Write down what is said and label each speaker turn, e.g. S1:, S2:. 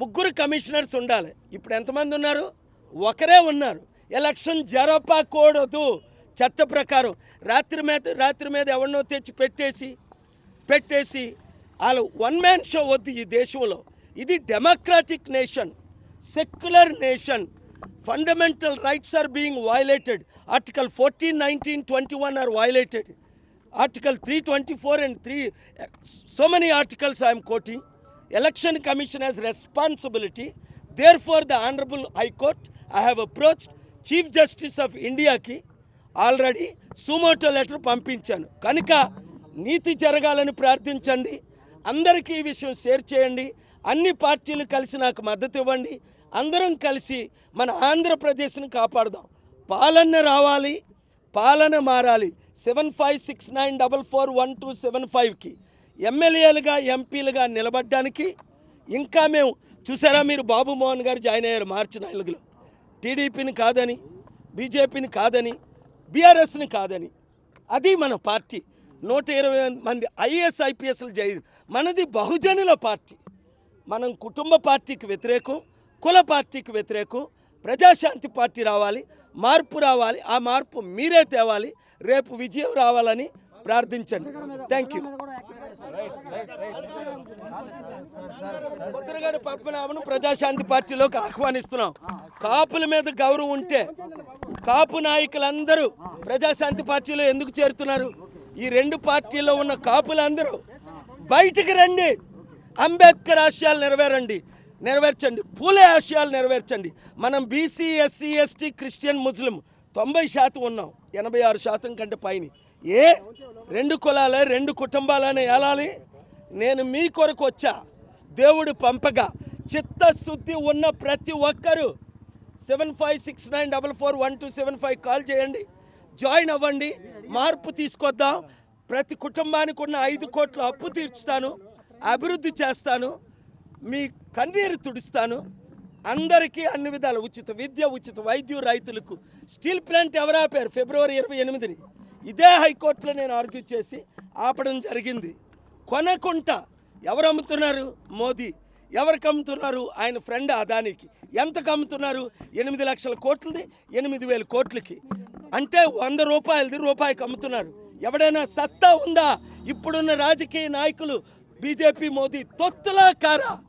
S1: ముగ్గురు కమిషనర్స్ ఉండాలి. ఇప్పుడు ఎంతమంది ఉన్నారు? ఒకరే ఉన్నారు. ఎలక్షన్ జరపకూడదు చట్ట ప్రకారం రాత్రి మీద రాత్రి మీద ఎవరినో తెచ్చి పెట్టేసి పెట్టేసి వాళ్ళు వన్ మ్యాన్ షో వద్దు ఈ దేశంలో. ఇది democratic nation secular nation. Fundamental rights are being violated. Article fourteen nineteen twenty one are violated. Article three twenty four and three so many articles I'm quoting. Election commission has responsibility therefore the honourable high court I have approached chief justice of ఇండియాకి already సుమోటో letter పంపించాను. కనుక నీతి జరగాలని ప్రార్థించండి. అందరికీ ఈ విషయం share చేయండి. అన్ని పార్టీలు కలిసి నాకు మద్దతు ఇవ్వండి. అందరం కలిసి మన ఆంధ్రప్రదేశ్ని కాపాడదాం. పాలన రావాలి. పాలన మారాలి. Seven five six nine double four one two seven ఫైవ్కి. ఎమ్మెల్యేలుగా ఎంపీలుగా నిలబడడానికి ఇంకా మేము చూసారా మీరు బాబు మోహన్ గారు జాయిన్ అయ్యారు మార్చి నాలుగులో. టీడీపీని కాదని బీజేపీని కాదని బీఆర్ఎస్ని కాదని. అది మన పార్టీ. నూట ఇరవై మంది ఐఏఎస్ ఐపీఎస్లు జై మనది బహుజనుల పార్టీ. మనం కుటుంబ పార్టీకి వ్యతిరేకం కుల పార్టీకి వ్యతిరేకం ప్రజాశాంతి పార్టీ రావాలి మార్పు రావాలి ఆ మార్పు మీరే తేవాలి రేపు విజయం రావాలని ప్రార్థించండి. థ్యాంక్ యూ ముద్రగడ పద్మనాభను ప్రజాశాంతి పార్టీలోకి ఆహ్వానిస్తున్నాం. కాపుల మీద గౌరవం ఉంటే కాపు నాయకులందరూ ప్రజాశాంతి పార్టీలో ఎందుకు చేరుతున్నారు? ఈ రెండు పార్టీల్లో ఉన్న కాపులందరూ బయటికి రండి. అంబేద్కర్ ఆశయాలు నెరవేరండి. నెరవేర్చండి. పూలే ఆశయాలు నెరవేర్చండి. మనం BC SC ST Christian Muslim తొంభై శాతం ఉన్నాం. ఎనభై ఆరు శాతం కంటే పైన. ఏ రెండు కులాలే రెండు కుటుంబాలని ఏలాలి? నేను మీ కొరకు వచ్చా. దేవుడు పంపగా. చిత్తశుద్ధి ఉన్న ప్రతి ఒక్కరూ seven five six nine double four one two seven five call చేయండి. జాయిన్ అవ్వండి. మార్పు తీసుకొద్దాం. ప్రతి కుటుంబానికి ఉన్న ఐదు కోట్ల అప్పు తీర్చుతాను. అభివృద్ధి చేస్తాను. మీ కన్నీరు తుడుస్తాను. అందరికీ అన్ని విధాలు ఉచిత విద్య ఉచిత వైద్యం రైతులకు. స్టీల్ ప్లాంట్ ఎవరు ఆపారు? ఫిబ్రవరి ఇరవై ఎనిమిదిని. ఇదే హైకోర్టులో నేను ఆర్గ్యూ చేసి ఆపడం జరిగింది. కొనకుంట ఎవరు అమ్ముతున్నారు? మోదీ. ఎవరికి అమ్ముతున్నారు? ఆయన ఫ్రెండ్ అదానికి. ఎంతకు అమ్ముతున్నారు? ఎనిమిది లక్షల కోట్లది ఎనిమిది వేల కోట్లకి. అంటే వంద రూపాయలది రూపాయికి అమ్ముతున్నారు. ఎవడైనా సత్తా ఉందా? ఇప్పుడున్న రాజకీయ నాయకులు బీజేపీ మోదీ తొత్తులా కారా?